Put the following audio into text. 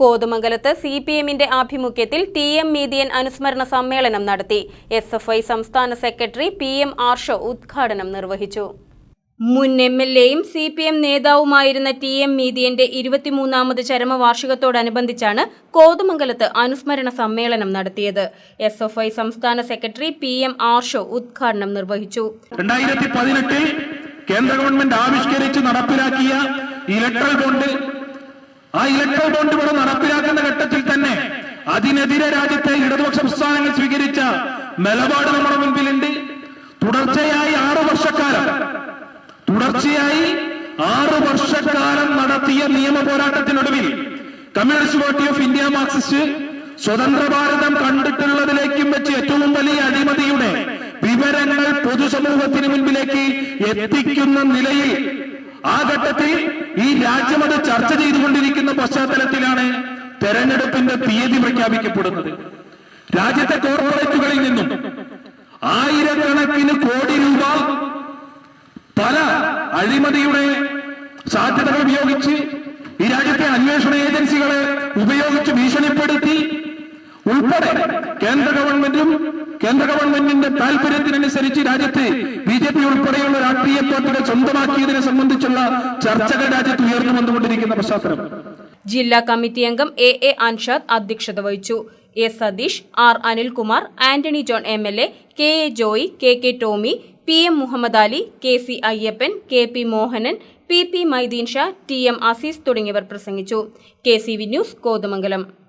കോതമംഗലത്ത് C P എമ്മിന്റെ ആഭിമുഖ്യത്തിൽ ടി എം മീതിയൻ അനുസ്മരണ സമ്മേളനം നടത്തി. എസ് എഫ് ഐ സംസ്ഥാന സെക്രട്ടറി പി എം ആർഷോ ഉദ്ഘാടനം നിർവഹിച്ചു. മുൻ എം എൽ എയും സി പി എം നേതാവുമായിരുന്ന ടി എം മീതിയന്റെ ഇരുപത്തിമൂന്നാമത് ചരമവാർഷികത്തോടനുബന്ധിച്ചാണ് കോതമംഗലത്ത് അനുസ്മരണ സമ്മേളനം നടത്തിയത്. എസ് എഫ് ഐ സംസ്ഥാന സെക്രട്ടറി പി എം ആർഷോ ഉദ്ഘാടനം നിർവഹിച്ചു. രണ്ടായിരത്തി പതിനെട്ടിൽ കേന്ദ്ര ഗവൺമെന്റ് ആവിഷ്കരിച്ച് നടപ്പിലാക്കിയ ഇലക്ട്രൽ ബോണ്ട് ആ ഇലക്ട്രൽ ബോണ്ട് ഇവിടെ നടപ്പിലാക്കുന്ന ഘട്ടത്തിൽ തന്നെ അതിനെതിരെ രാജ്യത്തെ ഇടതുപക്ഷ പ്രസ്ഥാനങ്ങൾ സ്വീകരിച്ച നിലപാട് നമ്മുടെ മുൻപിലുണ്ട്. തുടർച്ചയായി ആറു വർഷക്കാലം തുടർച്ചയായി ആറു വർഷക്കാലം നടത്തിയ നിയമ പോരാട്ടത്തിനൊടുവിൽ communist party of India Marxist സ്വതന്ത്ര ഭാരതം കണ്ടിട്ടുള്ളതിലേക്കും വെച്ച് ഏറ്റവും വലിയ അഴിമതിയുടെ വിവരങ്ങൾ പൊതുസമൂഹത്തിന് മുൻപിലേക്ക് എത്തിക്കുന്ന നിലയിൽ ആ ഘട്ടത്തിൽ ഈ രാജ്യം അത് ചർച്ച ചെയ്തുകൊണ്ടിരിക്കുന്ന പശ്ചാത്തലത്തിലാണ് തെരഞ്ഞെടുപ്പിന്റെ തീയതി പ്രഖ്യാപിക്കപ്പെടുന്നത്. രാജ്യത്തെ കോർപ്പറേറ്റുകളിൽ നിന്നും ആയിരക്കണക്കിന് കോടി രൂപ പല അഴിമതിയുടെ സാധ്യതകൾ ഉപയോഗിച്ച് ഈ രാജ്യത്തെ അന്വേഷണ ഏജൻസികളെ ഉപയോഗിച്ച് ഭീഷണിപ്പെടുത്തി ഉൾപ്പെടെ കേന്ദ്ര ഗവൺമെന്റും കേന്ദ്ര ഗവൺമെന്റിന്റെ താല്പര്യത്തിനനുസരിച്ച് രാജ്യത്ത് ബി ജെ പി ഉൾപ്പെടെയുള്ള രാഷ്ട്രീയ പാർട്ടികൾ സ്വന്തമാക്കിയതിനെ സംബന്ധിച്ചുള്ള ചർച്ചകൾ രാജ്യത്ത് ഉയർന്നു വന്നുകൊണ്ടിരിക്കുന്ന പശ്ചാത്തലം. ജില്ലാ കമ്മിറ്റി അംഗം എ എ അൻഷാദ് അധ്യക്ഷത വഹിച്ചു. A Satheesh R Anilkumar Antony John M L A K A Joy K K Tomy P M Muhammad Ali K C Ayyappan K P Mohanan P P Maideen Sha T M Aziz തുടങ്ങിയവർ പ്രസംഗിച്ചു. K C V news Kothamangalam.